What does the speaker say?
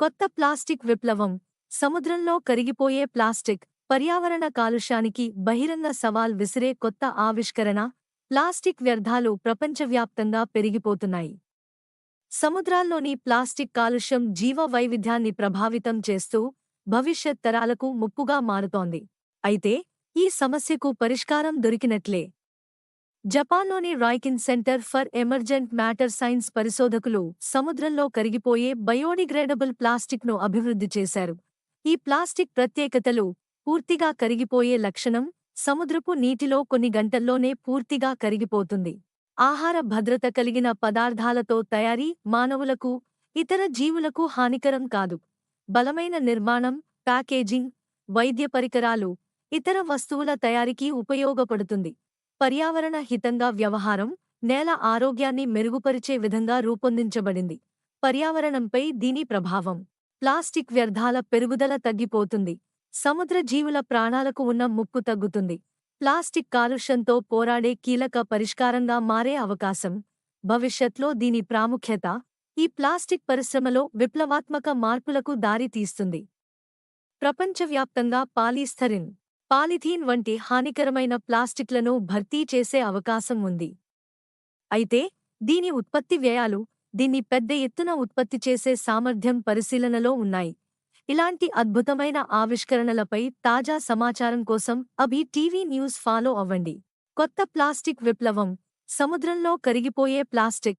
కొత్త ప్లాస్టిక్ విప్లవం. సముద్రంలో కరిగిపోయే ప్లాస్టిక్ పర్యావరణ కాలుష్యానికి బహిరంగ సవాల్ విసిరే కొత్త ఆవిష్కరణ ప్లాస్టిక్ వ్యర్థాలు ప్రపంచవ్యాప్తంగా పెరిగిపోతున్నాయి. సముద్రాల్లోని ప్లాస్టిక్ కాలుష్యం జీవ వైవిధ్యాన్ని ప్రభావితం చేస్తూ భవిష్యత్ తరాలకు ముప్పుగా మారుతోంది. అయితే ఈ సమస్యకు పరిష్కారం దొరికినట్లే. జపాన్లోని Riken centre for emergent matter science పరిశోధకులు సముద్రంలో కరిగిపోయే బయోడిగ్రేడబుల్ ప్లాస్టిక్ను అభివృద్ధి చేశారు. ఈ ప్లాస్టిక్ ప్రత్యేకతలు పూర్తిగా కరిగిపోయే లక్షణం సముద్రపు నీటిలో కొన్ని గంటల్లోనే పూర్తిగా కరిగిపోతుంది. ఆహార భద్రత కలిగిన పదార్థాలతో తయారీ మానవులకు ఇతర జీవులకు హానికరం కాదు. బలమైన నిర్మాణం ప్యాకేజింగ్ వైద్య పరికరాలు ఇతర వస్తువుల తయారీకి ఉపయోగపడుతుంది. పర్యావరణ హితంగా వ్యవహారం నేల ఆరోగ్యాన్ని మెరుగుపరిచే విధంగా రూపొందించబడింది. పర్యావరణంపై దీని ప్రభావం. ప్లాస్టిక్ వ్యర్థాల పెరుగుదల తగ్గిపోతుంది. సముద్ర జీవుల ప్రాణాలకు ఉన్న ముప్పు తగ్గుతుంది. ప్లాస్టిక్ కాలుష్యంతో పోరాడే కీలక పరిష్కారంగా మారే అవకాశం. భవిష్యత్లో దీని ప్రాముఖ్యత ఈ ప్లాస్టిక్ పరిశ్రమలో విప్లవాత్మక మార్పులకు దారితీస్తుంది. ప్రపంచవ్యాప్తంగా పాలీస్థరిన్ పాలిథీన్ వంటి హానికరమైన ప్లాస్టిక్లను భర్తీ చేసే అవకాశం ఉంది. అయితే దీని ఉత్పత్తి వ్యయాలు దీన్ని పెద్ద ఎత్తున ఉత్పత్తి చేసే సామర్థ్యం పరిశీలనలో ఉన్నాయి. ఇలాంటి అద్భుతమైన ఆవిష్కరణలపై తాజా సమాచారం కోసం అభి టీవీ న్యూస్ ఫాలో అవ్వండి. కొత్త ప్లాస్టిక్ విప్లవం సముద్రంలో కరిగిపోయే ప్లాస్టిక్